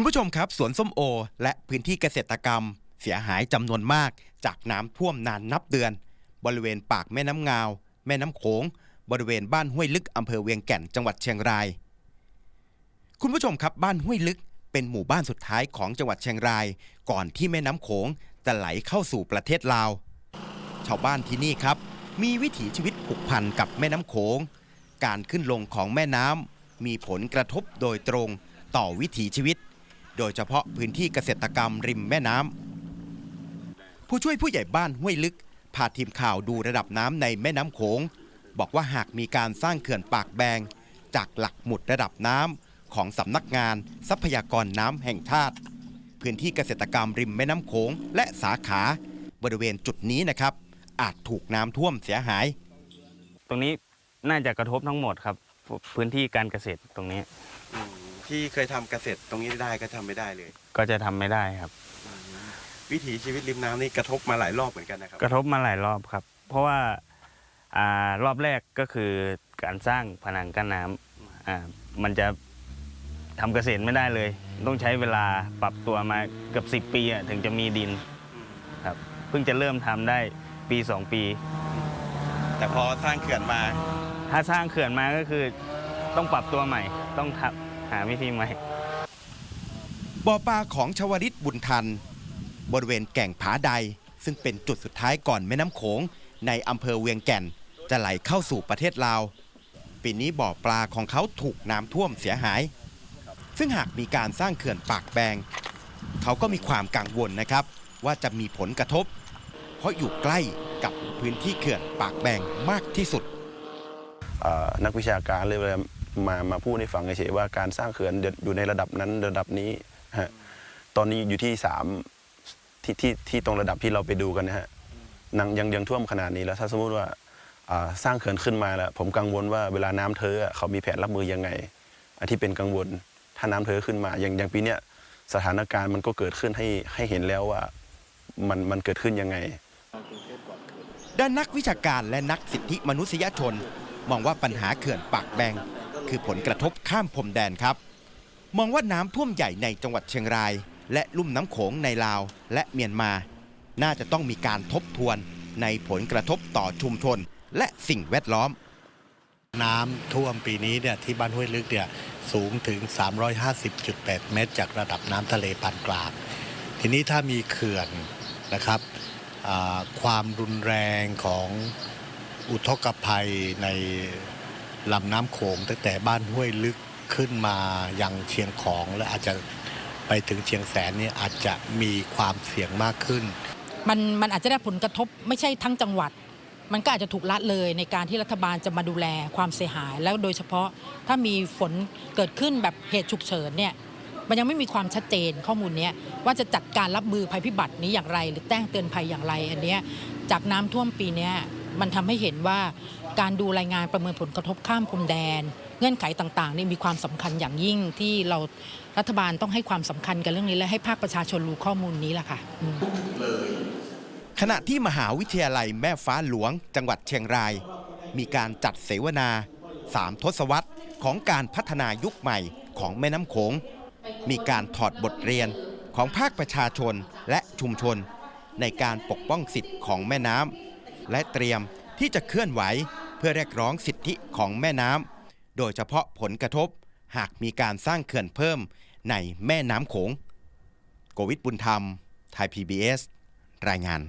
คุณผู้ชมครับสวนส้มโอ และพื้นที่เกษตรกรรม เสียหายจำนวนมาก จากน้ำท่วมนานนับเดือน บริเวณปากแม่น้ำงาว แม่น้ำโขง บริเวณบ้านห้วยลึกอำเภอเวียงแก่นจังหวัดเชียงราย คุณผู้ชมครับบ้านห้วยลึก เป็นหมู่บ้านสุดท้ายของจังหวัดเชียงราย ก่อนที่แม่น้ำโขงจะไหลเข้าสู่ประเทศลาว ชาวบ้านที่นี่ครับ มีวิถีชีวิตผูกพันกับแม่น้ำโขง การขึ้นลงของแม่น้ำมีผลกระทบโดยตรงต่อวิถีชีวิต โดยเฉพาะพื้นที่เกษตรกรรมริมแม่น้ำผู้ช่วยผู้ใหญ่บ้านห้วยลึกพาทีมข่าวดูระดับน้ำในแม่น้ำโขง บอกว่าหากมีการสร้างเขื่อนปากแบง จากหลักหมุดระดับน้ำของสำนักงานทรัพยากรน้ำแห่งชาติ พื้นที่เกษตรกรรมริมแม่น้ำโขงและสาขา บริเวณจุดนี้นะครับ อาจถูกน้ำท่วมเสียหาย ตรงนี้น่าจะกระทบทั้งหมดครับ พื้นที่การเกษตรตรงนี้ ที่เคยทำเกษตรตรงนี้ได้ก็ทำไม่ได้เลย ก็จะทำไม่ได้ครับ วิถีชีวิตริมน้ำนี่กระทบมาหลายรอบเหมือนกันนะครับ กระทบมาหลายรอบครับ เพราะว่าอ่ารอบแรกก็คือการสร้างผนังกั้นน้ำอ่ามันจะทำเกษตรไม่ได้เลย ต้องใช้เวลาปรับตัวมาเกือบสิบปีอะถึงจะมีดินครับเพิ่งจะเริ่มทำได้ปีสองปี แต่พอสร้างเขื่อนมาถ้าสร้างเขื่อนมาก็คือต้องปรับตัวใหม่ ต้องทำ หาวิธีใหม่ บ่อปลาของชวริตบุญทัน บริเวณแก่งผาใด ซึ่งเป็นจุดสุดท้ายก่อนแม่น้ำโขง ในอำเภอเวียงแก่น จะไหลเข้าสู่ประเทศลาว ปีนี้บ่อปลาของเขาถูกน้ำท่วมเสียหาย ซึ่งหากมีการสร้างเขื่อนปากแบง เขาก็มีความกังวลนะครับ ว่าจะมีผลกระทบ เพราะอยู่ใกล้กับพื้นที่เขื่อนปากแบงมากที่สุด เอ่อนักวิชาการเลย มามาพูดให้ฟังเฉยๆว่าการสร้างเขื่อนอยู่ในระดับนั้นระดับนี้ฮะตอนนี้อยู่ที่สามที่ที่ที่ตรงระดับที่เราไปดูกันนะฮะนังยังยังท่วมขนาดนี้แล้วถ้าสมมติว่าสร้างเขื่อนขึ้นมาแล้วผมกังวลว่าเวลาน้ำเทอเขามีแผนรับมือยังไงอันที่เป็นกังวลถ้าน้ำเทอขึ้นมาอย่างอย่างปีเนี้ยสถานการณ์มันก็เกิดขึ้นให้ให้เห็นแล้วว่ามันมันเกิดขึ้นยังไง ด้านนักวิชาการและนักสิทธิมนุษยชน มองว่าปัญหาเขื่อนปากแบง คือผลกระทบข้ามพรมแดนครับ มองว่าน้ำท่วมใหญ่ในจังหวัดเชียงราย และลุ่มน้ำโขงในลาวและเมียนมา น่าจะต้องมีการทบทวนในผลกระทบต่อชุมชน และสิ่งแวดล้อม น้ำท่วมปีนี้เนี่ยที่บ้านห้วยลึกเนี่ยสูงถึง 350.8 เมตร จากระดับน้ำทะเลปานกลาง ทีนี้ถ้ามีเขื่อนนะครับความรุนแรงของอุทกภัยใน ลำน้ำโขงตั้งแต่บ้านห้วยลึกขึ้นมายังเชียงของและอาจจะไปถึงเชียงแสนนี่อาจจะมีความเสี่ยงมากขึ้น มันมันอาจจะได้ผลกระทบไม่ใช่ทั้งจังหวัด มันก็อาจจะถูกละเลยในการที่รัฐบาลจะมาดูแลความเสียหาย แล้วโดยเฉพาะถ้ามีฝนเกิดขึ้นแบบเหตุฉุกเฉินเนี่ยมันยังไม่มีความชัดเจนข้อมูลนี้ว่าจะจัดการรับมือภัยพิบัตินี้อย่างไร หรือแจ้งเตือนภัยอย่างไรอันเนี้ยจากน้ำท่วมปีนี้มันทำให้เห็นว่า การดูรายงานประเมินผลกระทบข้ามพรมแดน เงื่อนไขต่างๆนี่มีความสำคัญอย่างยิ่งที่เรารัฐบาลต้องให้ความสำคัญกับเรื่องนี้และให้ภาคประชาชนรู้ข้อมูลนี้แหละค่ะขณะที่มหาวิทยาลัยแม่ฟ้าหลวง จังหวัดเชียงราย มีการจัดเสวนาสามทศวรรษของการพัฒนายุคใหม่ของแม่น้ำโขง มีการถอดบทเรียนของภาคประชาชนและชุมชน ในการปกป้องสิทธิ์ของแม่น้ำและเตรียมที่จะเคลื่อนไหว เพื่อเรียกร้องสิทธิของแม่น้ำโดยเฉพาะผลกระทบหากมีการสร้างเขื่อนเพิ่มในแม่น้ำโขงโกวิทบุญธรรม ไทย PBS รายงาน